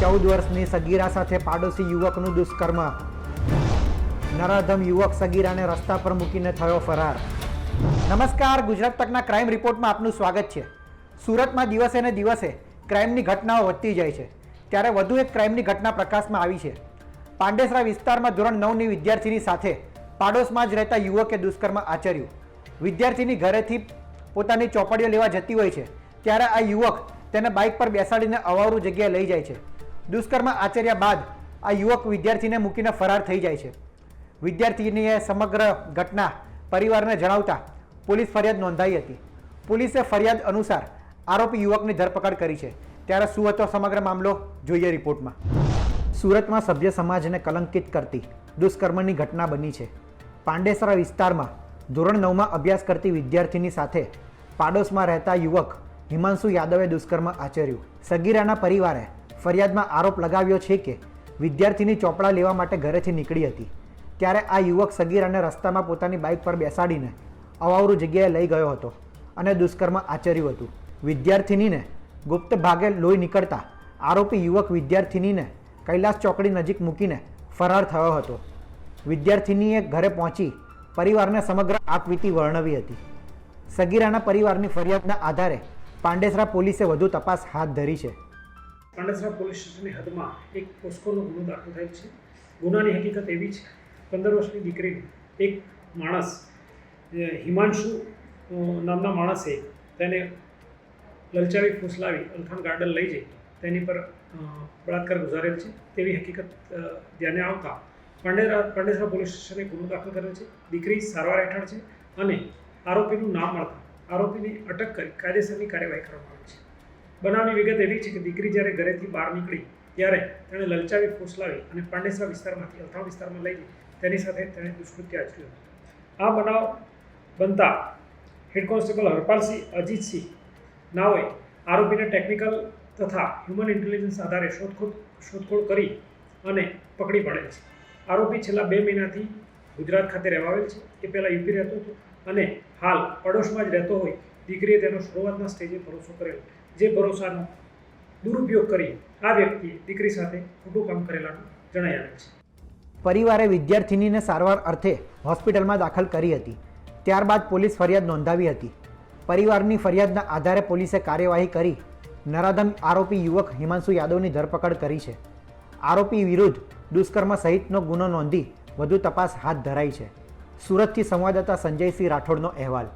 ચૌદ વર્ષની સગીરા સાથે પાડોશી યુવકનું દુષ્કર્મ. નરાધમ યુવક સગીરાને રસ્તા પર મૂકીને થયો ફરાર. નમસ્કાર, ગુજરાત તકના ક્રાઇમ રિપોર્ટમાં આપનું સ્વાગત છે. સુરતમાં દિવસે ને દિવસે ક્રાઇમની ઘટનાઓ વધતી જાય છે. ત્યારે વધુ એક ક્રાઇમની ઘટના પ્રકાશમાં આવી છે. પાંડેસરા વિસ્તારમાં ધોરણ નવની વિદ્યાર્થીની સાથે પાડોશમાં જ રહેતા યુવકે દુષ્કર્મ આચર્યું. વિદ્યાર્થીની ઘરેથી પોતાની ચોપડીઓ લેવા જતી હોય છે, ત્યારે આ યુવક તેને બાઇક પર બેસાડીને અવારું જગ્યાએ લઈ જાય છે. દુષ્કર્મ આચર્યા બાદ આ યુવક વિદ્યાર્થીને મૂકીને ફરાર થઈ જાય છે. વિદ્યાર્થીનીએ સમગ્ર ઘટના પરિવારને જણાવતા પોલીસ ફરિયાદ નોંધાઈ હતી. પોલીસે ફરિયાદ અનુસાર આરોપી યુવકની ધરપકડ કરી છે. ત્યારે શું હતો સમગ્ર મામલો જોઈએ રિપોર્ટમાં. સુરતમાં સભ્ય સમાજને કલંકિત કરતી દુષ્કર્મની ઘટના બની છે. પાંડેસરા વિસ્તારમાં ધોરણ નવમાં અભ્યાસ કરતી વિદ્યાર્થીની સાથે પાડોશમાં રહેતા યુવક હિમાંશુ યાદવે દુષ્કર્મ આચર્યું. સગીરાના પરિવારે ફરિયાદમાં આરોપ લગાવ્યો છે કે વિદ્યાર્થીની ચોપડા લેવા માટે ઘરેથી નીકળી હતી. ત્યારે આ યુવક સગીરાને રસ્તામાં પોતાની બાઇક પર બેસાડીને અવાવરું જગ્યાએ લઈ ગયો હતો અને દુષ્કર્મ આચર્યું હતું. વિદ્યાર્થિનીને ગુપ્ત ભાગે લોહી નીકળતા આરોપી યુવક વિદ્યાર્થિનીને કૈલાસ ચોકડી નજીક મૂકીને ફરાર થયો હતો. વિદ્યાર્થિનીએ ઘરે પહોંચી પરિવારને સમગ્ર આપવીતી વર્ણવી હતી. સગીરાના પરિવારની ફરિયાદના આધારે પાંડેસરા પોલીસે વધુ તપાસ હાથ ધરી છે. પાંડેસરા પોલીસ સ્ટેશનની હદમાં એક પોસ્કોનો ગુનો દાખલ થયેલ છે. ગુનાની હકીકત એવી છે, પંદર વર્ષની દીકરીને એક માણસ હિમાંશુ નામના માણસે તેને લલચાવી, ફૂસલાવી અલથાણ ગાર્ડન લઈ જઈ, તેની પર બળાત્કાર ગુજારેલ છે. તેવી હકીકત ધ્યાને આવતા પાંડેરા, પાંડેસરા પોલીસ સ્ટેશને ગુનો દાખલ કરેલ છે. દીકરી સારવાર હેઠળ છે અને આરોપીનું નામ મળતા આરોપીની અટક કરી કાયદેસરની કાર્યવાહી કરવામાં આવી છે. બનાવની વિગત એવી છે કે દીકરી જ્યારે ઘરેથી બહાર નીકળી, ત્યારે તેણે લલચાવી, ફૂસલાવી અને પાંડેસરા વિસ્તારમાંથી અલથાણ વિસ્તારમાં લઈ તેની સાથે તેણે દુષ્કૃત્ય આચર્યું આ બનાવ બનતા હેડ કોન્સ્ટેબલ હરપાલસિંહ, અજીતસિંહ નાઓએ આરોપીને ટેકનિકલ તથા હ્યુમન ઇન્ટેલિજન્સ આધારે શોધખોળ શોધખોળ કરી અને પકડી પડેલ છે. આરોપી છેલ્લા બે મહિનાથી ગુજરાત ખાતે રહેવા આવેલ છે. એ પહેલાં યુપી રહેતો હતો અને હાલ પડોશમાં જ રહેતો હોય, દીકરીએ તેનો શરૂઆતના સ્ટેજે ભરોસો કરેલો. જે ભરોસાનો દુરુપયોગ કરી આ વ્યક્તિએ દીકરી સાથે ખોટું કામ કરેલાનું જણાઈ આવે છે. પરિવારે વિદ્યાર્થિનીને સારવાર અર્થે હોસ્પિટલમાં દાખલ કરી હતી. ત્યારબાદ પોલીસ ફરિયાદ નોંધાવી હતી. પરિવારની ફરિયાદના આધારે પોલીસે કાર્યવાહી કરી નરાધમ આરોપી યુવક હિમાંશુ યાદવની ધરપકડ કરી છે. આરોપી વિરુદ્ધ દુષ્કર્મ સહિતનો ગુનો નોંધી વધુ તપાસ હાથ ધરાઈ છે. સુરતથી સંવાદદાતા સંજયસિંહ રાઠોડનો અહેવાલ.